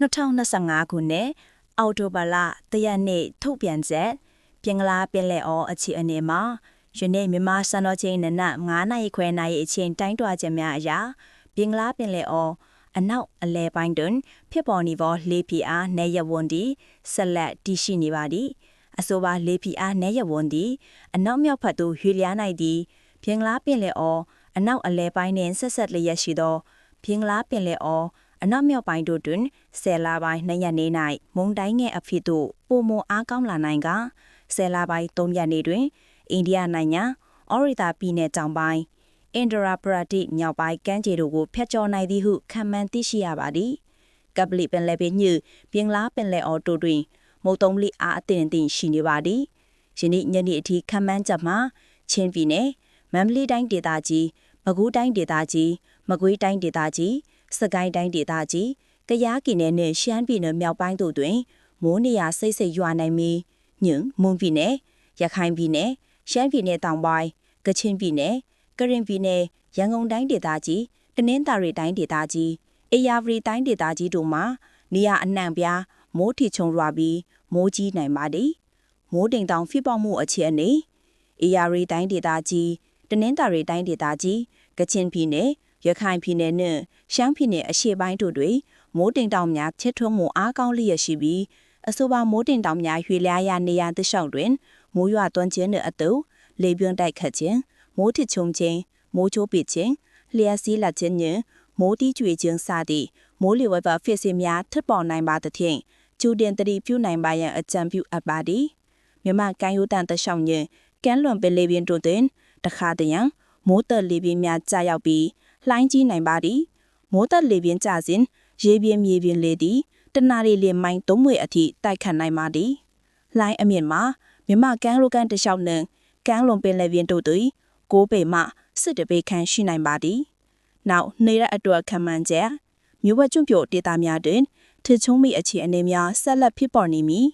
2025ခုနှစ်အောက်တိုဘာလတရက်နေ့ထုတ်ပြန်ချက်ပြင်ကလားပင်လယ်အော်အခြေအနေမှာယနေ့မြန်မာစံတော်ချိန်နနက်9နာရီခွဲနာရီအချိန်တိုင်းတွာချက်များအရာပြင်ကလားပင်လယ်အော်အနောက်အလဲပိုင်းတွင်ဖြစ်ပေါ်နေသောလေပြင်းအားနေရဝန်ဒီဆက်လက်တည်ရှိနေပါသည်အဆိုပါလေပြင်းအားနေရဝန်ဒီအနောက်မြောက်ဘက်သို့ရွေ့လျားနိုင်သည်ပြင်ကလားပင်လယ်အော်အနောက်အလဲပိုင်းနှင့်ဆက်ဆက်လျက်ရှိသောပြင်ကလားပင်လယ်အော် အနောက်မြောက်ပိုင်းတို့တွင်ဆယ်လပိုင်းနှစ်ရက်နေ၌မုန်တိုင်းငယ်အဖြစ်သို့ပုံမအားကောင်းလာနိုင်ကဆယ်လပိုင်းသုံးရက်နေတွင်အိန္ဒိယနိုင်ငံအော်ရီတာပြည်နယ်တောင်ပိုင်းအင်ဒရာပရာတိမြောက်ပိုင်းကမ်းခြေတို့ကိုဖျက်ချော်နိုင်သည်ဟုခံမှန်းသိရှိရပါသည်ကပလီပင်လယ်ပင်ညပြင်လားပင်လယ်အော်တို့တွင်မုတ်တုံးလီအားအတင်တင်ရှိနေပါသည်ယနေ့ညနေအထိခံမှန်းချက်မှာချင်းပြည်နယ်မမ်လီတိုင်းဒေသကြီးမကူးတိုင်းဒေသကြီးမကွေးတိုင်းဒေသကြီး စကိုင်းတိုင်းဒေသကြီးကယားပြည်နယ်နဲ့ရှမ်းပြည်နယ်မြောက်ပိုင်းတို့တွင်မိုးနေရာစိတ်စိတ်ရွာနိုင်ပြီးညွန့်မွန်ပြည်နယ်ရခိုင်ပြည်နယ်ရှမ်းပြည်နယ်တောင်ပိုင်းကချင်ပြည်နယ်ကရင်ပြည်နယ်ရန်ကုန်တိုင်းဒေသကြီးတနင်္သာရီတိုင်းဒေသကြီးအေရဝတီတိုင်းဒေသကြီးတို့မှာနေရာအနှံ့ပြားမိုးထီချုံရွာပြီးမိုးကြီးနိုင်ပါသည်မိုးတိမ်တောင်ဖိပေါက်မှုအခြေအနေအေရဝတီတိုင်းဒေသကြီးတနင်္သာရီတိုင်းဒေသကြီးကချင်ပြည်နယ် ရခိုင်ပြည်နယ်နဲ့ရှမ်းပြည်နယ်အရှေ့ပိုင်းတို့တွင်မိုးတင်တောင်များချစ်ထွန်းမှုအားကောင်းလျက်ရှိပြီးအဆိုပါမိုးတင်တောင်များရွေလျားရနေရသည့်လျှောက်တွင်မိုးရွာသွန်းခြင်းနှင့်အတူလေပြင်းတိုက်ခတ်ခြင်းမိုးထစ်ချုံခြင်းမိုးချိုးပစ်ခြင်းလျှက်စီးလက်ခြင်းနှင့်မိုးတီးကျွေခြင်းစသည့်မိုးလေဝသဖြစ်စဉ်များထပ်ပေါ်နိုင်ပါသဖြင့်ကျူတင်တတိပြုနိုင်ပါရန်အကြံပြုအပ်ပါသည်မြမကန်ယိုတန်တရှောင်းရင်ကမ်းလွန်ပင်လေပြင်းတို့တွင်တခါတရံမိုးတက်လေပြင်းများကြာရောက်ပြီး လှိုင်းကြီးနိုင်ပါသည်မိုးတက်လေပြင်းကြစဉ်ရေပြင်းမြေပြင်းလေသည်တနာရီလေမိုင်းသုံးဝေအထိတိုက်ခတ်နိုင်ပါသည်လှိုင်းအမြင့်မှာမြမကန်းလိုကန်တလျှောက်နှင့်ကန်းလွန်ပင်လယ်ပြင်တို့သည်ကိုးပေမှစစ်တပေခန့်ရှိနိုင်ပါသည်နောက်နေရအတွက်ခံမှန်းချက်မြို့ဝကျွန့်ပြိုဒေတာများတွင်ထချုံးမိအခြေအနေများဆက်လက်ဖြစ်ပေါ်နေမည်